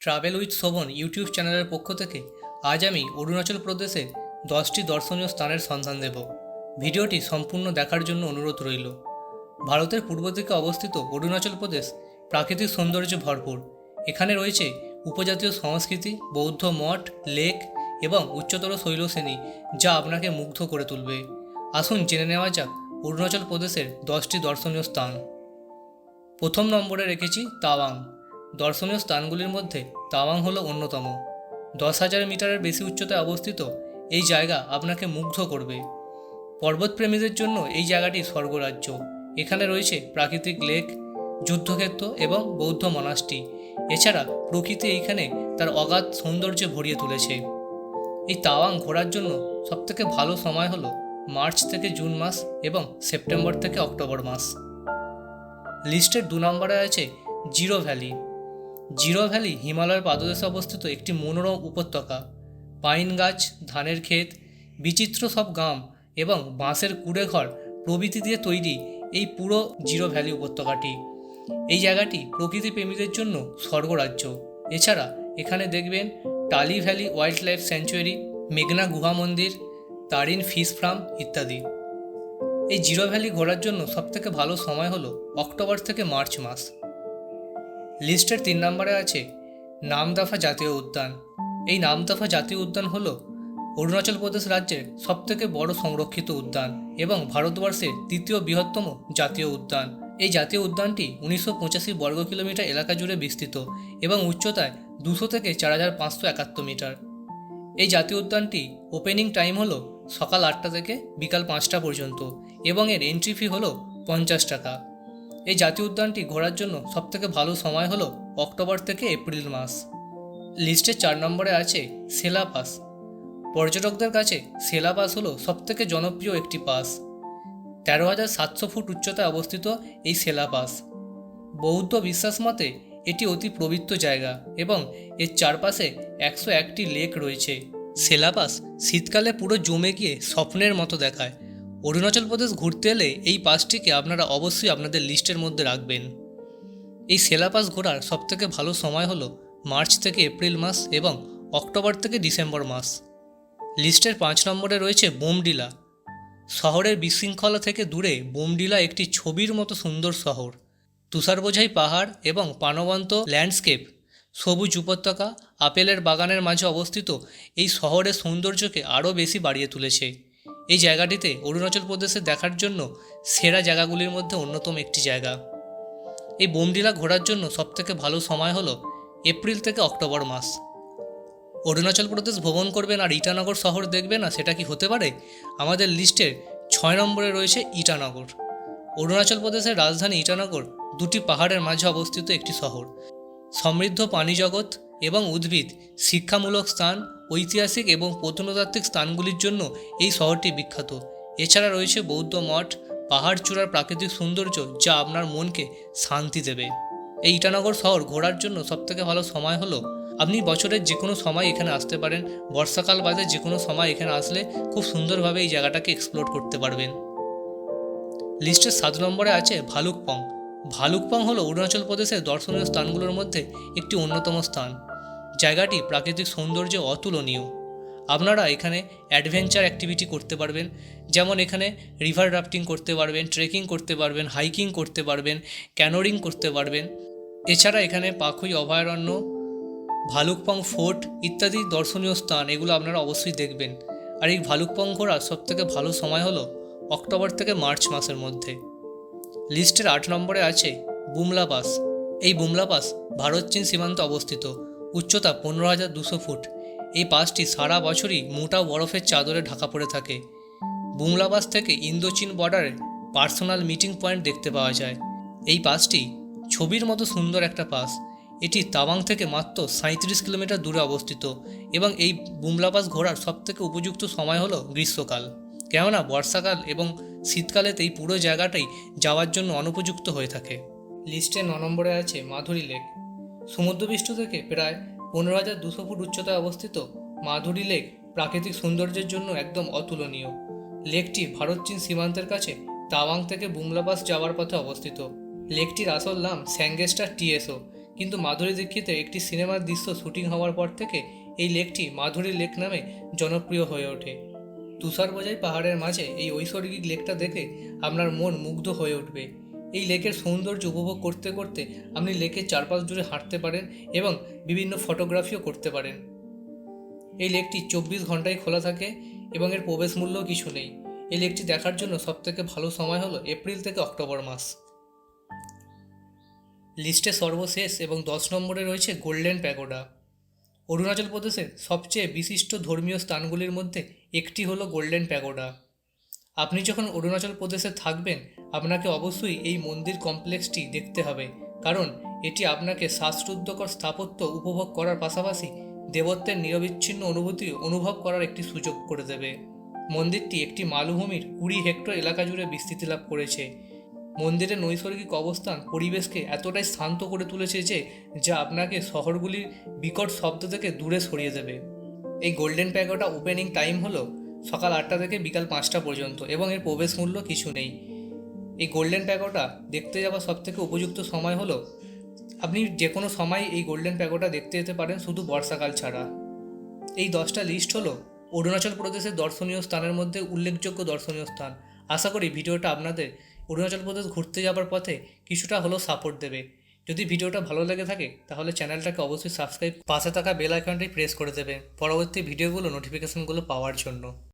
Travel with Sovan YouTube চ্যানেলের পক্ষ থেকে আজ আমি অরুণাচল প্রদেশে দশটি দর্শনীয় স্থানের সন্ধান দেব। ভিডিওটি সম্পূর্ণ দেখার জন্য অনুরোধ রইল। ভারতের পূর্ব দিকে অবস্থিত অরুণাচল প্রদেশ প্রাকৃতিক সৌন্দর্যে ভরপুর। এখানে রয়েছে উপজাতীয় সংস্কৃতি, বৌদ্ধ মঠ, লেক এবং উচ্চতর শৈলশ্রেণী যা আপনাকে মুগ্ধ করে তুলবে। আসুন জেনে নেওয়া যাক অরুণাচল প্রদেশের দশটি দর্শনীয় স্থান। প্রথম নম্বরে রেখেছি তাওয়াং। দর্শনীয় স্থানগুলির মধ্যে তাওয়াং হলো অন্যতম। দশ হাজার মিটারের বেশি উচ্চতায় অবস্থিত এই জায়গা আপনাকে মুগ্ধ করবে। পর্বতপ্রেমীদের জন্য এই জায়গাটি স্বর্গরাজ্য। এখানে রয়েছে প্রাকৃতিক লেক, যুদ্ধক্ষেত্র এবং বৌদ্ধ মনাস্টি এছাড়া প্রকৃতি এইখানে তার অগাধ সৌন্দর্যে ভরিয়ে তুলেছে। এই তাওয়াং ঘোরার জন্য সবথেকে ভালো সময় হলো মার্চ থেকে জুন মাস এবং সেপ্টেম্বর থেকে অক্টোবর মাস। লিস্টের দু নম্বরে আছে জিরো ভ্যালি। জিরো ভ্যালি হিমালয়ের পাদদেশে অবস্থিত একটি মনোরম উপত্যকা। পাইন গাছ, ধানের ক্ষেত, বিচিত্র সব গাম এবং বাঁশের কুড়ে ঘর প্রভৃতি দিয়ে তৈরি এই পুরো জিরো ভ্যালি উপত্যকাটি। এই জায়গাটি প্রকৃতি প্রেমীদের জন্য স্বর্গরাজ্য। এছাড়া এখানে দেখবেন টালি ভ্যালি ওয়াইল্ড লাইফ স্যাঞ্চুয়ারি, মেঘনা গুহা মন্দির, তারিন ফিশ ফার্ম ইত্যাদি। এই জিরো ভ্যালি ঘোরার জন্য সবথেকে ভালো সময় হলো অক্টোবর থেকে মার্চ মাস। লিস্টের তিন নম্বরে আছে নামদাফা জাতীয় উদ্যান। এই নামদাফা জাতীয় উদ্যান হল অরুণাচল প্রদেশ রাজ্যের সবথেকে বড় সংরক্ষিত উদ্যান এবং ভারতবর্ষের তৃতীয় বৃহত্তম জাতীয় উদ্যান। এই জাতীয় উদ্যানটি উনিশশো পঁচাশি বর্গ কিলোমিটার এলাকা জুড়ে বিস্তৃত এবং উচ্চতায় দুশো থেকে চার হাজার পাঁচশো একাত্তর মিটার। এই জাতীয় উদ্যানটি ওপেনিং টাইম হলো সকাল আটটা থেকে বিকাল পাঁচটা পর্যন্ত এবং এর এন্ট্রি ফি হলো পঞ্চাশ টাকা। এই জাতীয় উদ্যানটি ঘোরার জন্য সবথেকে ভালো সময় হলো অক্টোবর থেকে এপ্রিল মাস। লিস্টে চার নম্বরে আছে সেলা পাস পর্যটকদের কাছে সেলা পাস হলো সবথেকে জনপ্রিয় একটি পাস। তেরো হাজার সাতশো ফুট উচ্চতায় অবস্থিত এই সেলা পাস বৌদ্ধ বিশ্বাস মতে এটি অতি পবিত্র জায়গা এবং এর চারপাশে একশো একটি লেক রয়েছে। সেলাপাস শীতকালে পুরো জমে গিয়ে স্বপ্নের মতো দেখায়। অরুণাচল প্রদেশ ঘুরতে এলে এই পাসটিকে আপনারা অবশ্যই আপনাদের লিস্টের মধ্যে রাখবেন। এই সেলাপাস ঘোরার সবথেকে ভালো সময় হলো মার্চ থেকে এপ্রিল মাস এবং অক্টোবর থেকে ডিসেম্বর মাস। লিস্টের পাঁচ নম্বরে রয়েছে বোমডিলা। শহরের বিশৃঙ্খলা থেকে দূরে বোমডিলা একটি ছবির মতো সুন্দর শহর। তুষার বোঝাই পাহাড় এবং প্রাণবন্ত ল্যান্ডস্কেপ, সবুজ উপত্যকা, আপেলের বাগানের মাঝে অবস্থিত এই শহরের সৌন্দর্যকে আরও বেশি বাড়িয়ে তুলেছে। এই জায়গাটিতে অরুণাচল প্রদেশে দেখার জন্য সেরা জায়গাগুলির মধ্যে অন্যতম একটি জায়গা। এই বোমডিলা ঘোরার জন্য সবথেকে ভালো সময় হলো এপ্রিল থেকে অক্টোবর মাস। অরুণাচল প্রদেশ ভ্রমণ করবেন আর ইটানগর শহর দেখবেন না সেটা কি হতে পারে? আমাদের লিস্টের ছয় নম্বরে রয়েছে ইটানগর। অরুণাচল প্রদেশের রাজধানী ইটানগর দুটি পাহাড়ের মাঝে অবস্থিত একটি শহর। সমৃদ্ধ পানি জগৎ এবং উদ্ভিদ শিক্ষামূলক স্থান ঐতিহাসিক এবং প্রত্নতাত্ত্বিক স্থানগুলির জন্য এই শহরটি বিখ্যাত। এছাড়া রয়েছে বৌদ্ধ মঠ, পাহাড় চূড়ার প্রাকৃতিক সৌন্দর্য যা আপনার মনকে শান্তি দেবে। এই ইটানগর শহর ঘোরার জন্য সবথেকে ভালো সময় হলো, আপনি বছরের যে কোনো সময় এখানে আসতে পারেন। বর্ষাকাল বাদে যে কোনো সময় এখানে আসলে খুব সুন্দরভাবে এই জায়গাটাকে এক্সপ্লোর করতে পারবেন। লিস্টের সাত নম্বরে আছে ভালুকপং। ভালুকপং হলো অরুণাচল প্রদেশের দর্শনীয় স্থানগুলোর মধ্যে একটি অন্যতম স্থান। জায়গাটি প্রাকৃতিক সৌন্দর্যে অতুলনীয়। আপনারা এখানে অ্যাডভেঞ্চার অ্যাক্টিভিটি করতে পারবেন, যেমন এখানে রিভার রাফটিং করতে পারবেন ট্রেকিং করতে পারবেন হাইকিং করতে পারবেন ক্যানোরিং করতে পারবেন। এছাড়া এখানে পাখুই অভয়ারণ্য, ভালুকপং ফোর্ট ইত্যাদি দর্শনীয় স্থান, এগুলো আপনারা অবশ্যই দেখবেন। আর এই ভালুকপং ঘোরার সবথেকে ভালো সময় হলো অক্টোবর থেকে মার্চ মাসের মধ্যে। লিস্টের আট নম্বরে আছে বুমলা পাস। এই বুমলা পাস ভারত চীন সীমান্তে অবস্থিত। উচ্চতা পনেরো হাজার দুশো ফুট। এই পাসটি সারা বছরই মোটা বরফের চাদরে ঢাকা পড়ে থাকে। বুমলা পাস থেকে ইন্দো চীন বর্ডারে পার্সোনাল মিটিং পয়েন্ট দেখতে পাওয়া যায়। এই পাসটি ছবির মতো সুন্দর একটা পাস। এটি তাওয়াং থেকে মাত্র সাঁত্রিশ কিলোমিটার দূরে অবস্থিত এবং এই বুমলা পাস ঘোরার সবথেকে উপযুক্ত সময় হলো গ্রীষ্মকাল। কেননা বর্ষাকাল এবং শীতকালেতে এই পুরো জায়গাটাই যাওয়ার জন্য অনুপযুক্ত হয়ে থাকে। লিস্টে ন নম্বরে আছে মাধুরী লেক সমুদ্রপৃষ্ঠ থেকে প্রায় পনেরো হাজার দুশো ফুট উচ্চতায় অবস্থিত মাধুরী লেক প্রাকৃতিক সৌন্দর্যের জন্য একদম অতুলনীয়। লেকটি ভারত চীন সীমান্তের কাছে তাওয়াং থেকে বুমলাপাস যাওয়ার পথে অবস্থিত। লেকটির আসল নাম স্যাঙ্গেস্টার টিএসও। কিন্তু মাধুরী দীক্ষিতের একটি সিনেমার দৃশ্য শুটিং হওয়ার পর থেকে এই লেকটি মাধুরী লেক নামে জনপ্রিয় হয়ে ওঠে। তুষার বোঝাই পাহাড়ের মাঝে এই ঐশ্বরিক লেকটা দেখে আপনার মন মুগ্ধ হয়ে উঠবে। এই লেকের সৌন্দর্য উপভোগ করতে করতে আপনি লেকের চারপাশ জুড়ে হাঁটতে পারেন এবং বিভিন্ন ফটোগ্রাফিও করতে পারেন। এই লেকটি চব্বিশ ঘন্টায় খোলা থাকে এবং এর প্রবেশ মূল্যও কিছু নেই। এই লেকটি দেখার জন্য সবথেকে ভালো সময় হলো এপ্রিল থেকে অক্টোবর মাস। লিস্টে সর্বশেষ এবং দশ নম্বরে রয়েছে গোল্ডেন প্যাগোডা। অরুণাচল প্রদেশের সবচেয়ে বিশিষ্ট ধর্মীয় স্থানগুলির মধ্যে একটি হলো গোল্ডেন প্যাগোডা। আপনি যখন অরুণাচল প্রদেশে থাকবেন, আপনাকে অবশ্যই এই মন্দির কমপ্লেক্সটি দেখতে হবে। কারণ এটি আপনাকে শ্বাসরুদ্ধকর স্থাপত্য উপভোগ করার পাশাপাশি দেবত্বের নিরবিচ্ছিন্ন অনুভূতি অনুভব করার একটি সুযোগ করে দেবে। মন্দিরটি একটি মালভূমির কুড়ি হেক্টর এলাকা জুড়ে বিস্তৃতি লাভ করেছে। মন্দিরের নৈসর্গিক অবস্থান পরিবেশকে এতটাই শান্ত করে তুলেছে যে, যা আপনাকে শহরগুলির বিকট শব্দ থেকে দূরে সরিয়ে দেবে। এই গোল্ডেন প্যাগোটা ওপেনিং টাইম হলো সকাল আটটা থেকে বিকাল পাঁচটা পর্যন্ত, এবং এর প্রবেশ মূল্য কিছু নেই। এই গোল্ডেন প্যাগোটা দেখতে যাওয়ার সবথেকে উপযুক্ত সময় হলো, আপনি যে কোনো সময় এই গোল্ডেন প্যাগোটা দেখতে যেতে পারেন শুধু বর্ষাকাল ছাড়া। এই দশটা লিস্ট হলো অরুণাচল প্রদেশের দর্শনীয় স্থানের মধ্যে উল্লেখযোগ্য দর্শনীয় স্থান। আশা করি ভিডিওটা আপনাদের অরুণাচল প্রদেশ ঘুরতে যাবার পথে কিছুটা হলেও সাপোর্ট দেবে। যদি ভিডিওটা ভালো লেগে থাকে, তাহলে চ্যানেলটাকে অবশ্যই সাবস্ক্রাইব পাশে থাকা বেল আইকনটাই প্রেস করে দেবে পরবর্তী ভিডিওগুলো নোটিফিকেশনগুলো পাওয়ার জন্য।